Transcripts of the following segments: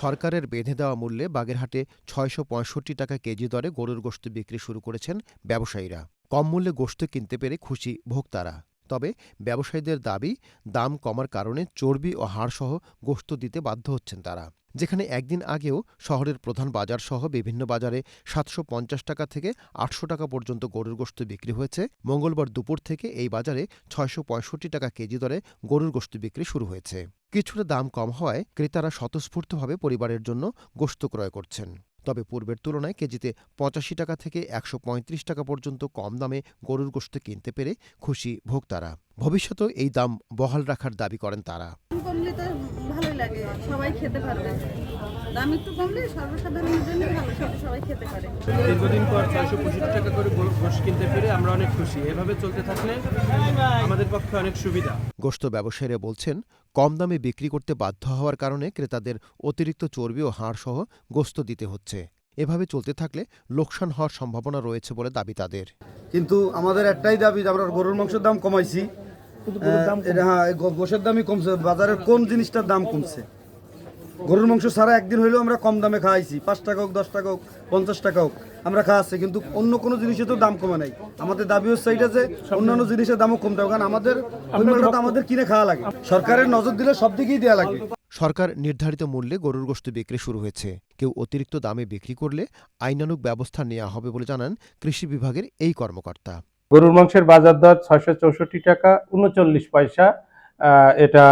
সরকারের বেঁধে দেওয়া মূল্যে বাগেরহাটে ছয়শো পঁয়ষট্টি টাকা কেজি দরে গরুর গোশত বিক্রি শুরু করেছেন ব্যবসায়ীরা। কম মূল্যে গোশত কিনতে পেরে খুশি ভোক্তারা। তবে ব্যবসায়ীদের দাবি, দাম কমার কারণে চর্বি ও হাড়সহ গোশত দিতে বাধ্য হচ্ছেন তারা। যেখানে একদিন আগেও শহরের প্রধান বাজারসহ বিভিন্ন বাজারে সাতশো পঞ্চাশ টাকা থেকে আটশো টাকা পর্যন্ত গরুর গোশত বিক্রি হয়েছে। মঙ্গলবার দুপুর থেকে এই বাজারে ছয়শো পঁয়ষট্টি টাকা কেজি দরে গরুর গোশত বিক্রি শুরু হয়েছে। কিছুটা দাম কম হওয়ায় ক্রেতারা স্বতঃস্ফূর্তভাবে পরিবারের জন্য গোস্ত ক্রয় করছেন। তবে পূর্বের তুলনায় কেজিতে পঁচাশি টাকা থেকে একশো পঁয়ত্রিশ টাকা পর্যন্ত কম দামে গরুর গোশত কিনতে পেরে খুশি ভোক্তারা। ভবিষ্যতেও এই দাম বহাল রাখার দাবি করেন তারা। কমলে তো ভালোই লাগে সবাই খেতে পারবে। দাম একটু কমলে সর্বসাধারণের জন্য ভালো সবাই খেতে পারে। দীর্ঘদিন পর চারশো পঁয়ষট্টি টাকা কিনতে পেরে আমরা অনেক খুশি। এভাবে চলতে থাকলে আমাদের পক্ষে অনেক সুবিধা। গোশত ব্যবসায়ীরা বলছেন কম দামে বিক্রি করতে বাধ্য হওয়ার কারণে ক্রেতাদের অতিরিক্ত চর্বি ও হাড়সহ গোস্ত দিতে হচ্ছে। এভাবে চলতে থাকলে লোকসান হওয়ার সম্ভাবনা রয়েছে বলে দাবি তাদের। কিন্তু আমাদের একটাই দাবি যে আমরা গরুর মাংসের দাম কমাইছি। হ্যাঁ গোশের দামই কমছে। বাজারের কোন জিনিসটার দাম কমছে? গরুর মাংস ছাড়া একদিন হইলেও আমরা কম দামে খাওয়াইছি পাঁচ টাকা হোক দশ টাকা হোক পঞ্চাশ টাকা হোক আমরা খাওয়াচ্ছি কিন্তু অন্য কোনো জিনিসে তো দাম কমে নাই। আমাদের দাবি হচ্ছে এইটা যে অন্যান্য জিনিসের দামও কম হবে কারণ আমাদের আমাদের কিনে খাওয়া লাগে। সরকারের নজর দিলে সব দিকেই দেওয়া লাগে। সরকার নির্ধারিত মূল্যে গরুর গোশত বিক্রি শুরু হয়েছে। কেউ অতিরিক্ত দামে বিক্রি করলে আইনানুগ ব্যবস্থা নেওয়া হবে বলে জানান কৃষি বিভাগের এই কর্মকর্তা। গরুর মাংসের বাজার দর ছয়শো চৌষট্টি টাকা উনচল্লিশ পয়সা আহ, এটা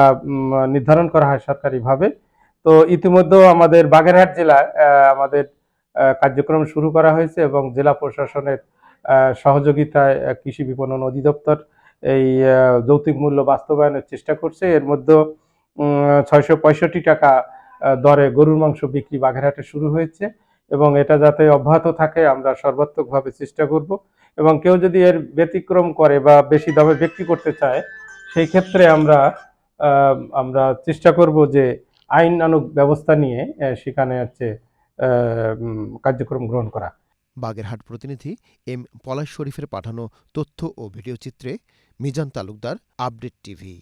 নির্ধারণ করা হয় সরকারিভাবে। তো ইতিমধ্যে আমাদের বাগেরহাট জেলায় আমাদের কার্যক্রম শুরু করা হয়েছে এবং জেলা প্রশাসনের সহযোগিতায় কৃষি বিপণন অধিদপ্তর এই আহ, যৌক্তিক মূল্য বাস্তবায়নের চেষ্টা করছে। এর মধ্যে ছয়শো পঁয়ষট্টি টাকা দরে গরুর মাংস বিক্রি বাগেরহাটে শুরু হয়েছে এবং এটা যাতে অব্যাহত থাকে আমরা সর্বাত্মকভাবে চেষ্টা করব এবং কেউ যদি এর ব্যতিক্রম করে বা বেশি দামে বিক্রি করতে চায় সেই ক্ষেত্রে আমরা আমরা চেষ্টা করব যে আইনানুগ ব্যবস্থা নিয়ে সেখানে হচ্ছে কার্যক্রম গ্রহণ করা। বাগেরহাট প্রতিনিধি এম পলাশ শরীফের পাঠানো তথ্য ও ভিডিওচিত্রে মিজান তালুকদার, আপডেট টিভি।